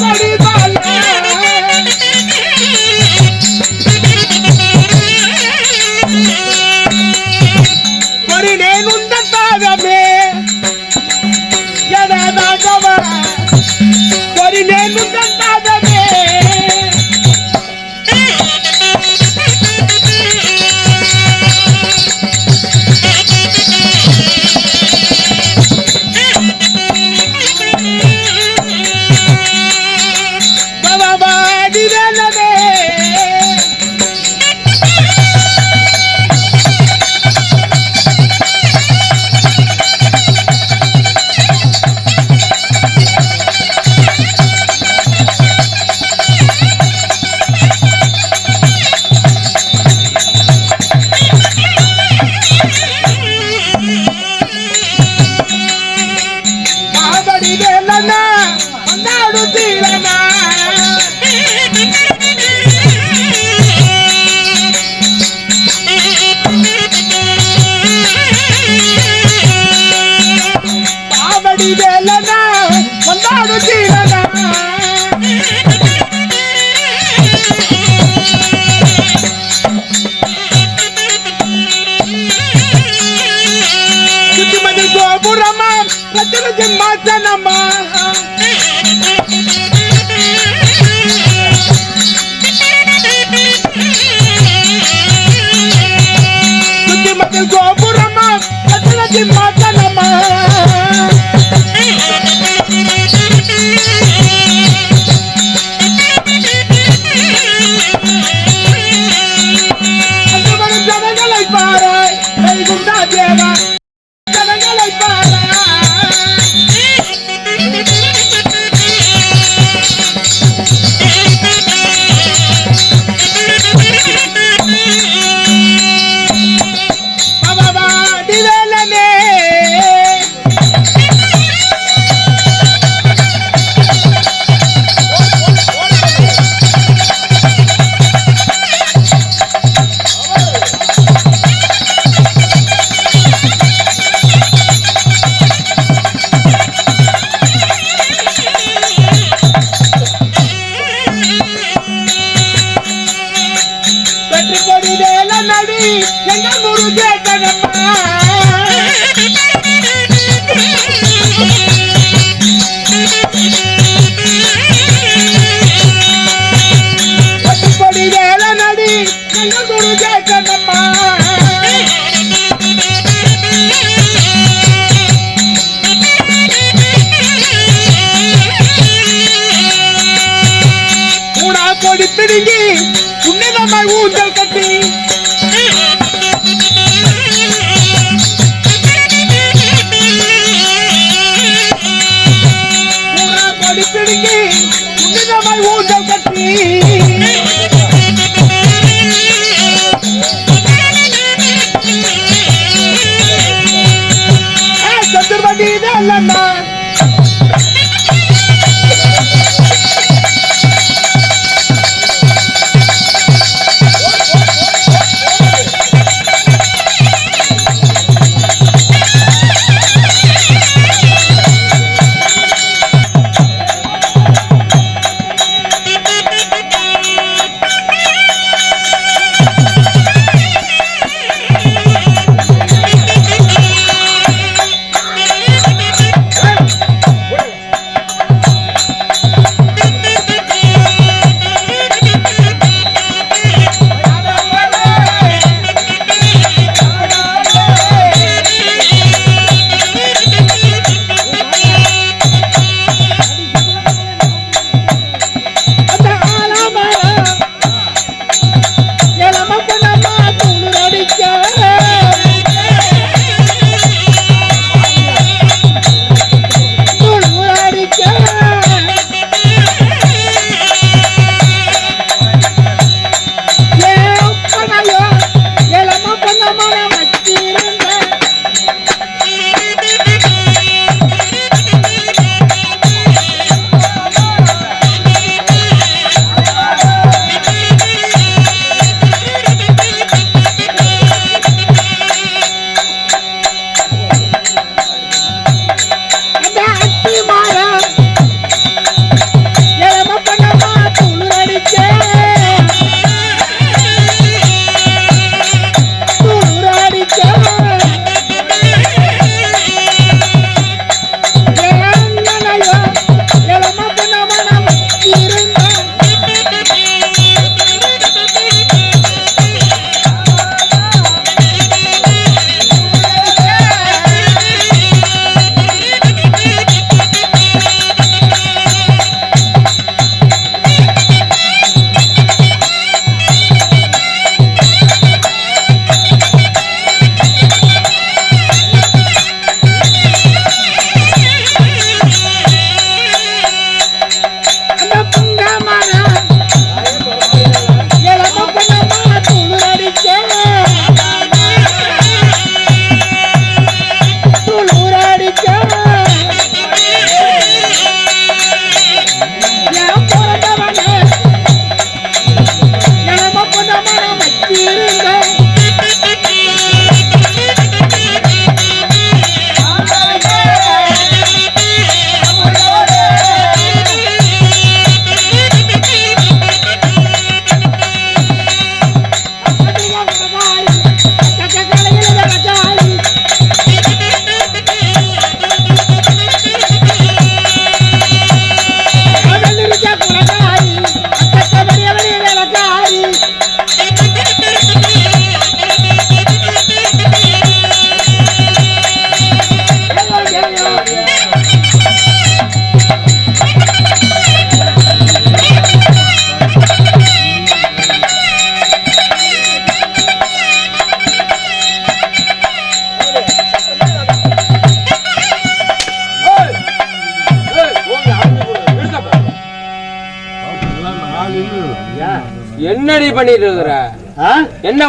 கொடி ಕಾಲೇಜಿನ ಮಾಡ್ತಾನಮ್ಮ Thank you.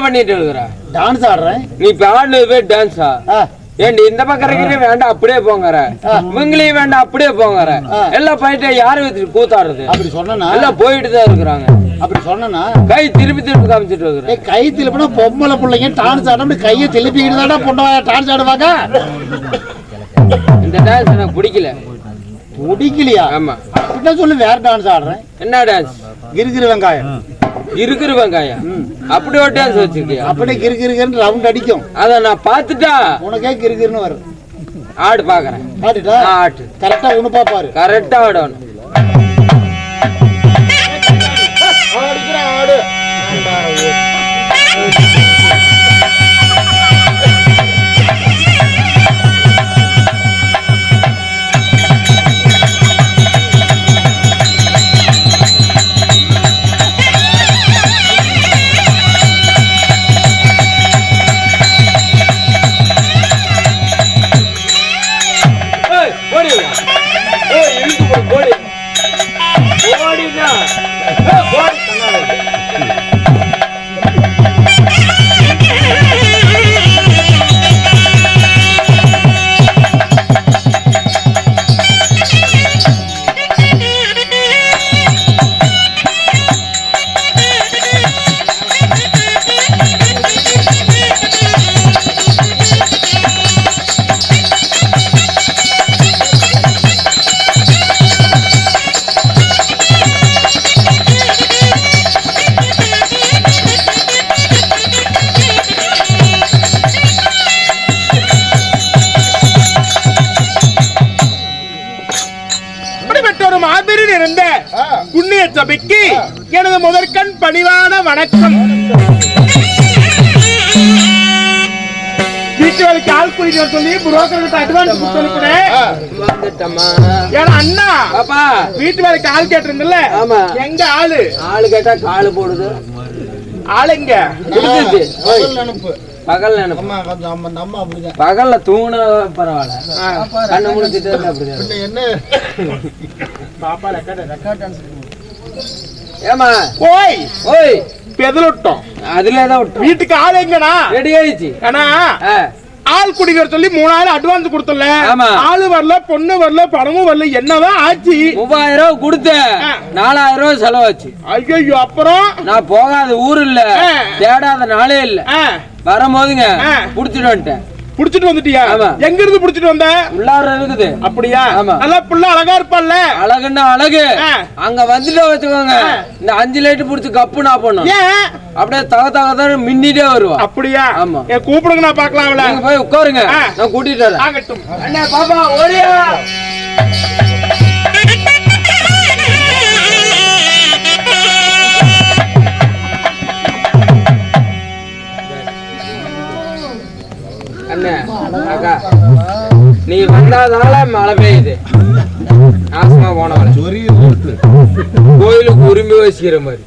பண்ணிட்டு இருக்கிற? டான்ஸ் ஆடுறேன். நீ இப்ப ஆடுனது போய் டான்ஸா ஏண்டி இந்த பக்கம் இருக்கிறீங்க வேண்டாம் அப்படியே போங்கற. இவங்களையும் வேண்டாம் அப்படியே போங்கற. எல்லாம் போயிட்டு யாரு வச்சு கூத்தாடுறது? அப்படி சொன்னா எல்லாம் போயிட்டு தான் இருக்கிறாங்க. அப்படி சொன்னா கை திருப்பி திருப்பி காமிச்சிட்டு இருக்கிறேன். ஏய் கை திருப்பினா பொம்பளை பிள்ளைங்க டான்ஸ் ஆடணும் கையை திருப்பிக்கிட்டு தானே பொண்ணு டான்ஸ் ஆடுவாங்க? இந்த டான்ஸ் எனக்கு பிடிக்கல. பிடிக்கலையா? ஆமா. அப்படின்னா சொல்லி வேற டான்ஸ் ஆடுறேன்? என்ன டான்ஸ் கிறுகிறு வெங்காயம். இருக்கிற வெங்காயம் அப்படி ஒரு டான்ஸ் வச்சிருக்கியா? அப்படியே கிறுகிறுன்னு ரவுண்ட் அடிக்கும். அத நான் பார்த்துட்டா உனக்கே கிறுகிறுன்னு வரும். ஆடு பாக்குறேன் ஆட்டு. கரெக்டா உனப்பா பாரு. கரெக்டா ஆடணும். ஆடு ஏய், அட்வான்ஸ் வந்துட்டம்மா. அண்ணா பாப்பா. வீட்டு வேலைக்கு ஆள் கேட்டிருந்தல ஆமா. எங்க ஆளு? ஆளு கேட்டா காலு போடுது. ஆளு எங்க? கொடுத்துச்சு. பகல் நினைப்பு பகல் நினைப்பு அம்மா நம்ம நம்ம அப்படிதான். பகல்ல தூங்குனா பரவாயில்ல. கண்ணு முடிச்சிட்டு அப்படிதான் பின்ன என்ன? பாப்பா ரெக்கார்ட் ரெக்கார்ட் டான்ஸ் ஏமா ஓய். ஓய். பெதலொட்டோம். அதுல தான் விட்டோம். வீட்டுக்கு ஆள் எங்கண்ணா? ரெடி ஆயிடுச்சு. அண்ணா. ஆ, ஆள் குடிக்கிற சொல்லி மூணாயிரம் அட்வான்ஸ் கொடுத்தல. ஆளு வரல பொண்ணு வரல பணமும் வரல என்னதான் ஆச்சு? மூவாயிரம் ரூபாய் கொடுத்தேன். நாலாயிரம் ரூபாய் செலவாச்சு. ஐயோ அப்புறம்? நான் போகாத ஊர் இல்ல. தேடாத நாளே இல்ல. வரும்போதுங்க. புடிச்சிட்டு வந்துட்டேன். புடிச்சிட்டு வந்துட்டியா. எங்க இருந்து புடிச்சிட்டு வந்த? உள்ளார இருக்குது. அப்படியா. நல்லா புள்ள அழகா இருப்பால்ல? அழகுன்னா அழகு. அங்க வந்துட்டு வச்சுக்கோங்க. இந்த அஞ்சு லைட் புடிச்சு கப்பு நான் பண்ணும் அப்படியே தக தக தான் மின்னிட்டே வருவா. அப்படியா? ஆமா. கூப்பிடுங்க நான் பாக்கலாம்ல நீங்க போய் உட்காருங்க. நான் கூட்டிட்டு வரேன். பாப்பா ஓடியா. நீ வந்தாதால மழை பெய்யுது. நாசமா போட்டு கோயிலுக்கு உரிமை வச்சுக்கிற மாதிரி.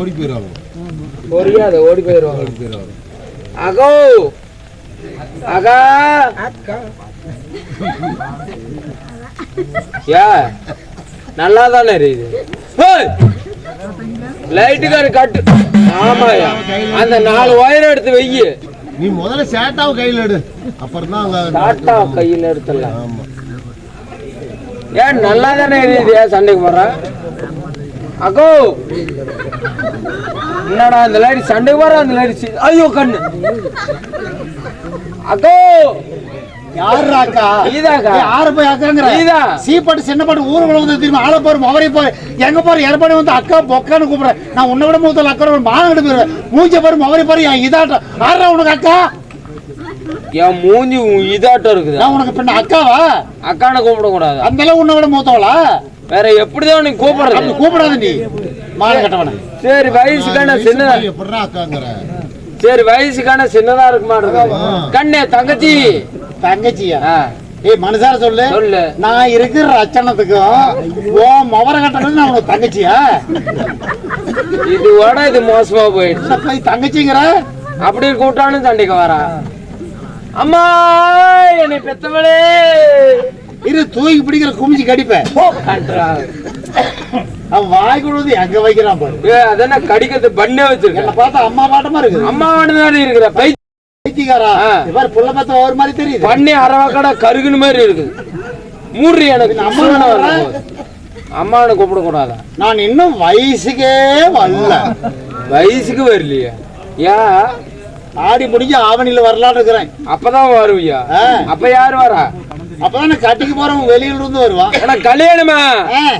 ஓடி போயிடுவாங்க. புரியாத ஓடி போயிடுவாங்க. அகோ. அகா. யா நல்லா தானே இருக்குது லைட்டுக்காரு கட்டு. ஆமாயா அந்த நாலு ஒயர் எடுத்து வெய்யு நீ முதல்ல சேட்டாவை கையில் எடு. அப்புறம் தான் டாட்டா கையில் எடுத்துடலாம். ஆமா. ஏன் நல்லா தானே இருக்குது சண்டைக்கு போற? அகோ என்னடா அந்த லைட் சண்டைக்கு போற? அந்த லைட் ஐயோ கண்ணு. அகோ யாரு அக்கா நீதாக்கா. யார போய் அக்காங்கிற நீதா. சீப்பாட்டு சின்ன பாட்டு ஊருக்குள்ள வந்து திரும்ப ஆள போற மவரை போற எங்க போற? எடப்பாடி வந்து அக்கா பொக்கான்னு கூப்பிடுறேன் நான் உன்னை விட மூத்தல அக்கா மானங்கிட்டு போயிருவேன். மூஞ்ச பாரு மவரை பாரு என் இதாட்டம். ஆடுறா உனக்கு அக்கா? என் மூஞ்சி இதாட்டம் இருக்குது. நான் உனக்கு பின்ன அக்காவா? அக்கான கூப்பிட கூடாது அந்த அளவு உன்னை விட மூத்தவளா? வேற எப்படிதான் நீ கூப்பிடுறது? அப்படி கூப்பிடாத நீ. மான கட்டவன. சரி வயசுக்கான சின்னதா சரி வயசுக்கான சின்னதா இருக்க. மாட்டேங்குது கண்ணே தங்கச்சி. தங்கச்சியா? ஏய் மனுஷார சொல்லு. சொல்லு. நான் இருக்கிற ரச்சனத்துக்கும் ஓ மவர கட்டணும் நான் உனக்கு தங்கச்சியா? இது விட இது மோசமா போயிடுச்சு. தங்கச்சிங்கிற? அப்படி கூட்டாலும் சண்டைக்கு வரா. அம்மா என்னை பெத்தவளே. இரு தூக்கி பிடிக்கிற குமிச்சு கடிப்பேன் அவன் வாய் கொடுத்து எங்க வைக்கிறான் பாரு. அதென்ன கடிக்கிறது பண்ணே என்ன வச்சிருக்கேன் பார்த்தா அம்மா பாட்டமா இருக்குது அம்மா தானே இருக்கிற பை. இவர் புள்ள பார்த்த ஒரு மாதிரி தெரியுது. பண்ணி அரவாக்கடை கருகுன மாதிரி இருக்குது. மூன்று எனக்கு. அம்மா அம்மா வேணா? அம்மாவை கூப்பிட கூடாதா நான் இன்னும் வயசுக்கே வரல. வயசுக்கு வரலையா. ஏன் ஆடி முடிஞ்சு ஆவணியில வரலான்னு இருக்கிறேன். அப்பதான் வருவியா. அப்ப யார் வரா? அப்பதான் நான் கட்டிக்கு போறவன் வெளியில இருந்து வருவான். ஆனா கல்யாணமா.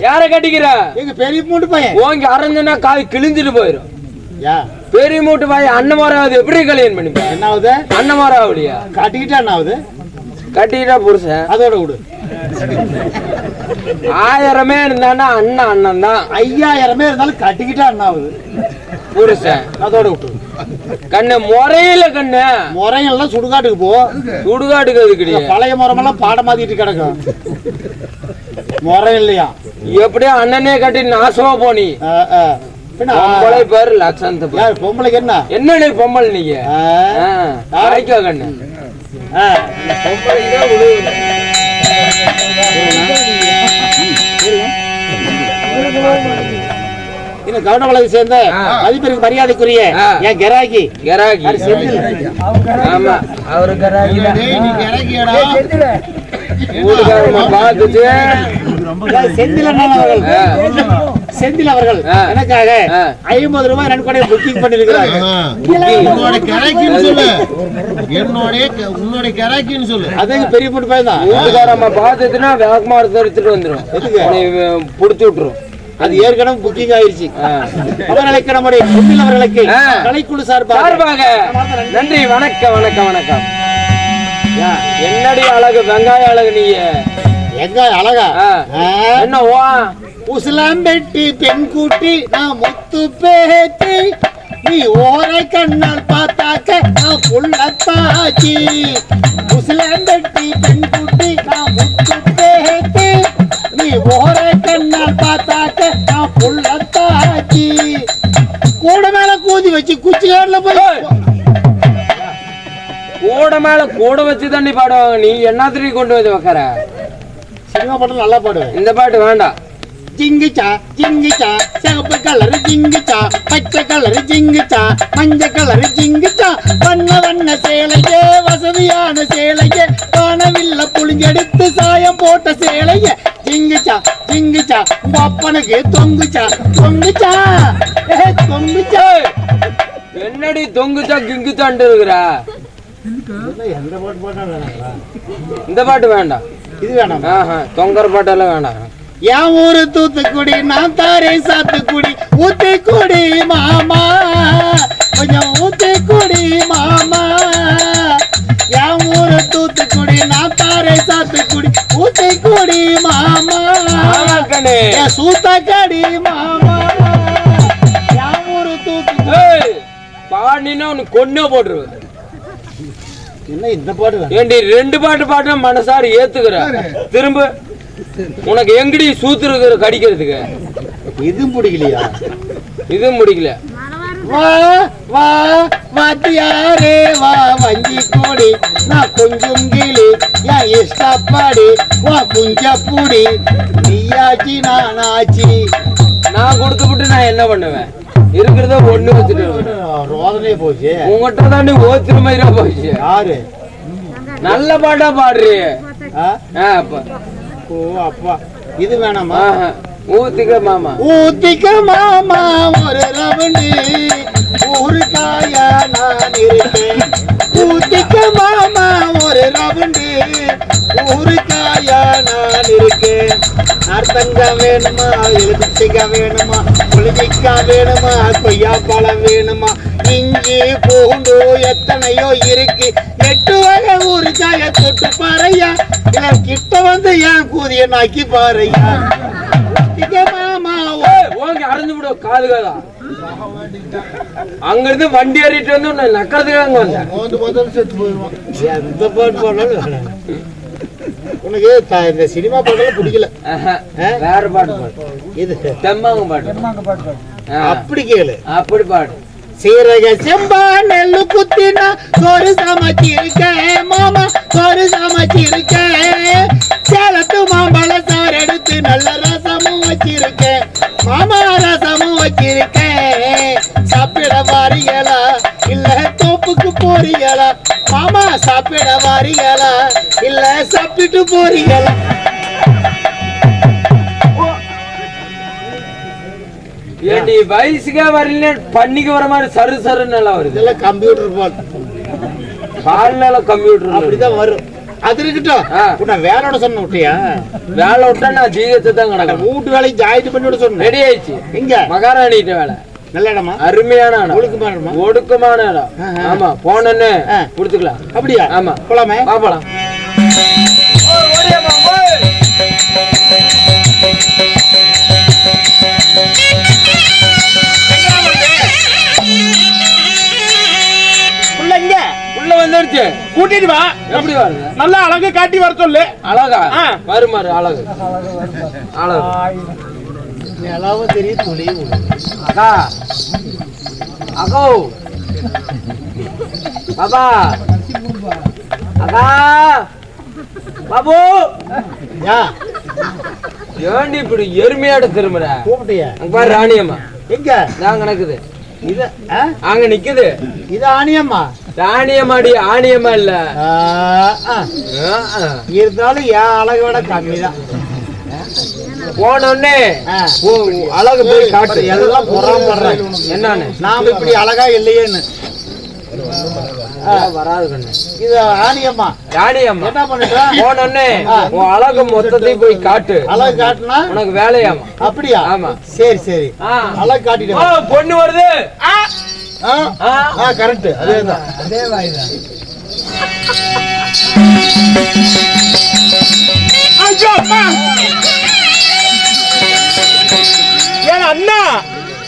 யார கட்டிக்கிற? எங்க பெரிய மூட்டு பையன். ஓங்க அரைஞ்சனா காய் கிழிஞ்சிட்டு போயிடும் யா. பெரிய மூட்டு வாய் அண்ணன் மரம் எப்படி கல்யாணம் பண்ணிப்பேன் என்ன ஆகுது ஆகலையா கட்டிக்கிட்டா என்ன ஆகுது கட்டிக்கிட்டா புருஷன். அதோட விடு. ஆயிரமே இருந்தானா அண்ணன் அண்ணன் தான். ஐயாயிரமே இருந்தாலும் கட்டிக்கிட்டா என்ன ஆகுது புருஷன். அதோட விட்டு. கண்ணு முறையில கண்ணு. முறையெல்லாம் சுடுகாட்டுக்கு போ. சுடுகாட்டுக்கு அது கிடையாது? பழைய முறமெல்லாம் பாடம் மாத்திட்டு கிடக்கும். முறை இல்லையா? எப்படியோ அண்ணனே கட்டி நாசமா போனி பொம்பளை பேர் லட்சந்த பேர் பொம்பளைக்கு என்ன? என்ன நீ பொம்பளை நீங்க? தாய்க்கா கண்ணு. பொம்பளைக்கு. இந்த கவுண்டவளவை சேர்ந்த. மதிப்பிற்கு மரியாதைக்குரிய. என் யாரு செந்தில்? ஆமா. அவரு வீட்டுக்காரங்க பார்த்துட்டு. செந்தில். செந்தில் அவர்கள். எனக்காக. ஐம்பது ரூபாய் நன்கொடை புக்கிங் பண்ணிருக்கிறாங்க. உன்னோட கெராக்கின்னு சொல்லு. என்னோட உன்னோட கெராக்கின்னு சொல்லு. அதே பெரிய மூட்டு பையன் தான். வீட்டுக்காரம்மா பார்த்துட்டுனா வேகமா எடுத்துட்டு வந்துடும் புடிச்சு விட்டுரும். அது ஏற்கனவே புக்கிங் ஆயிருச்சு. அவர்களுக்கு நம்முடைய செந்தில் அவர்களுக்கு. கலைக்குழு சார்பாக நன்றி. வணக்கம் வணக்கம் வணக்கம். யா, என்னடி அழகு? வெங்காய அழகு நீங்க எங்க அழகா? ஆ. என்ன உசிலாம்பெட்டி பெண் கூட்டி நான் முத்து பேத்தி. நீ ஓரை கண்ணால் பார்த்தாக்க நான் புள்ளத்தாச்சி உசிலாம்பெட்டி பெண் கூட்டி நான் முத்து பேத்தி. நீ ஓரை கண்ணால் பார்த்தாக்க நான் புள்ளத்தாச்சி கூட மேல கூதி வச்சு குச்சிகாடுல போய் ஏய். கூட மேல கூட வச்சு தண்ணி பாடுவாங்க. நீ என்னத்திரி கொண்டு வந்து வைக்கிற? சினிமா பாட்டு நல்லா பாடுவேன். இந்த பாட்டு வேண்டாம். ஜிங்கிச்சா ஜிங்கிச்சா சிவப்பு கலர் ஜிங்கிச்சா பச்சை கலர் ஜிங்கிச்சா மஞ்சள் கலர் ஜிங்கிச்சா வண்ண வண்ண சேலையே வசதியான சேலையே. வானவில்ல புளிஞ்செடுத்து சாயம் போட்ட சேலைய. ஜிங்கிச்சா ஜிங்கிச்சா உங்க அப்பனுக்கு தொங்குச்சா தொங்குச்சா தொங்குச்சா என்னடி தொங்குச்சா கிங்குச்சான்ட்டு இருக்கிற? இந்த பாட்டு வேண்டாம். இது வேணாம்? ஆஹா தொங்கர் பாட்டெல்லாம் வேண்டாம் என் ஊரு தூத்துக்குடி நான் தாரே சாத்துக்குடி. ஊத்துக்குடி மாமா. கொஞ்சம் ஊத்துக்குடி மாமா. என் ஊரு தூத்துக்குடி நான் தாரே சாத்துக்குடி. ஊத்துக்குடி மாமா. சூத்தக்கடி மாமா. என் ஊரு தூத்துக்குடி. பாடினா உனக்கு கொன்னே போட்டுருவேன். என்ன இந்த பாட்டு? ஏண்டி ரெண்டு பாட்டு பாட்டு மனசார ஏத்துக்கிற. திரும்ப உனக்கு எங்கடி சூத்துருக்குற கடிக்கிறதுக்கு? இதுவும் பிடிக்கலையா இதுவும் முடிக்கல. வா வா வாத்தியாரே வா வஞ்சி கூடி. நான் கொஞ்சம் கிளி என் இஷ்டப்படி வா குஞ்ச பூடி. நீயாச்சி நானாச்சி. நான் கொடுத்து விட்டு நான் என்ன பண்ணுவேன்? இருக்கிறத ஒண்ணு வச்சுட்டு. ரோதனையே போச்சு. உங்ககிட்ட தாண்டி ஓத்துற மாதிரியா போச்சு. யாரு? நல்ல பாட்டா பாடுறீ ஆ? ஆ, அப்ப. ஓ அப்பா. இது வேணாமா. ஊத்திக்க மாமா. ஊத்திக்க மாமா ஒரு ரவுண்டு ஊருக்காய நான் இருக்கேன். ஊத்திக்க மாமா ஒரு ரவுண்டு. ஊருக்காயா நான் இருக்கேன். நார்த்தங்க வேணுமா எலுமிச்சைங்க வேணுமா புளிமிக்கா வேணுமா கொய்யா பழம் வேணுமா? இஞ்சி பூண்டு எத்தனையோ இருக்கு. எட்டு வகை ஊருக்காய தொட்டு பாறையா என் கிட்ட வந்து ஏன் கூதிய நாக்கி பாறையா மாமா ஏய், ஓங்கி அரைஞ்சு விடு காது காதா அங்க இருந்து வண்டி ஏறிட்டு வந்து உன்னை நக்கிறதுக்காக வந்தேன். மோந்து மோதல் செத்து போயிடுவான். எந்த பாட்டு பாடலும் வேணாம். உனக்கு இந்த சினிமா பாடலாம் பிடிக்கல? வேற பாட்டு பாடு. இது. தெம்மாங்க பாட்டு அப்படி கேளு. அப்படி பாடு. சீரக செம்பா நெல்லு குத்தினா சோறு சமைச்சிருக்கேன் மாமா சோறு சமைச்சிருக்கேன் சேலத்து மாம்பழ சாறு எடுத்து நல்ல ரசமும் வச்சிருக்கேன் மாமா ரசமும் வச்சிருக்கேன் சாப்பிட வாரியலா? இல்ல தோப்புக்கு போறீங்களா மாமா சாப்பிட வாரியலா? இல்ல சாப்பிட்டு போறீங்களா ஏண்டி வயசுக்கே வரல பண்ணிக்கு வர மாதிரி சரு சருன்னு எல்லாம் வருது. இதெல்லாம் கம்ப்யூட்டர் போல் கால்னால கம்ப்யூட்டர் அப்படிதான் வரும். அது இருக்கட்டும். உன்னை வேலையோட சொன்ன விட்டியா வேலை விட்டா நான் ஜீகத்தை தான் கிடக்கணும். வீட்டு வேலைக்கு ஜாயிண்ட் பண்ணி விட சொன்னேன். ரெடி ஆயிடுச்சு. எங்க? மகாராணிட்ட வேலை. நல்ல இடமா? அருமையான இடம். ஒழுக்கமான இடமா? ஒடுக்கமான இடம். ஆமா போனன்னு. கொடுத்துக்கலாம். அப்படியா? ஆமா. போலாமே? பாப்பலாம் உள்ள வந்துருச்சு கூட்டிட்டு வா. எப்படி வருது நல்லா அழகு காட்டி வர சொல்லு. அழகா. வருமாறு அழகு? அழகு. நிலாவும் தெரியும் துளியும் விடும். அக்கா. அக்கோ. பாபா. அக்கா. பாபு. யா. ஏண்டி இப்படி எருமையாட திரும்புற? கூப்பிட்டியா. அங்க பாரு ராணியம்மா. எங்க? நாங்க நடக்குது. இது ஆ? அங்க நிக்குது. இது ஆணியம்மா. ராணியம்மாடி ஆணியம்மா இல்ல. இருந்தாலும் என் அழகை விட கம்மி தான் போன உடனே ஆ. ஓ, அழகு போய் காட்டு. எல்லாம் பொறாமப்படுறேன் என்னன்னு? நாம இப்படி அழகா இல்லையேன்னு. வராது கண்ணு. இது ஆணியம்மா. ராணியம்மா என்ன பண்ணிட்டா? போன உடனே உன் அழகு மொத்தத்தையும் போய் காட்டு. அழகு காட்டுனா? உனக்கு வேலையாமா அப்படியா? ஆமா. சரி சரி. அழகு காட்டிட்டு பொண்ணு வருது. கரெக்ட். அதேதான் அதே வாய்தான் ஏன் அண்ணா!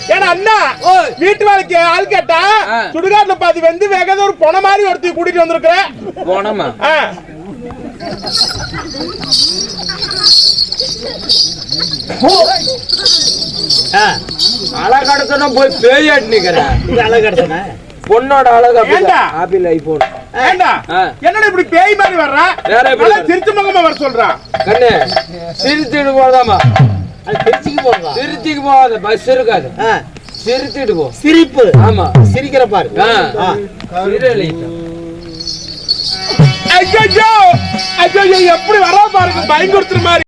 ஏன் அண்ணா! ஓய். வீட்டு வேலைக்கு ஆள் கேட்டா. சுடுகாட்டுல பாதி வந்து வேகத ஒரு பொண மாதிரி ஒருத்தி கூட்டிட்டு வந்திருக்கிறேன். போனமா? ஆ. ஆ, அழகு அடுத்தனா போய் பேயாட்டு நிக்கிற இது அழகு காட்டுதானே பொண்ணோட அழகு? Apple iPhone. என்னடா இப்படி பேய் மாதிரி வர்ற? வேற எப்படி? திருச்சி முகமா வர சொல்றான் கண்ணு சிரிச்சுட்டு போதாமா அது திருச்சிக்கு போறதா திருச்சிக்கு போகாத பஸ் இருக்காது. ஆ, சிரிச்சுட்டு போ. சிரிப்பு. ஆமா. சிரிக்கிற பாரு. ஐயோ ஐயோ எப்படி வரா பாருங்க? பயங்கொடுத்துற மாதிரி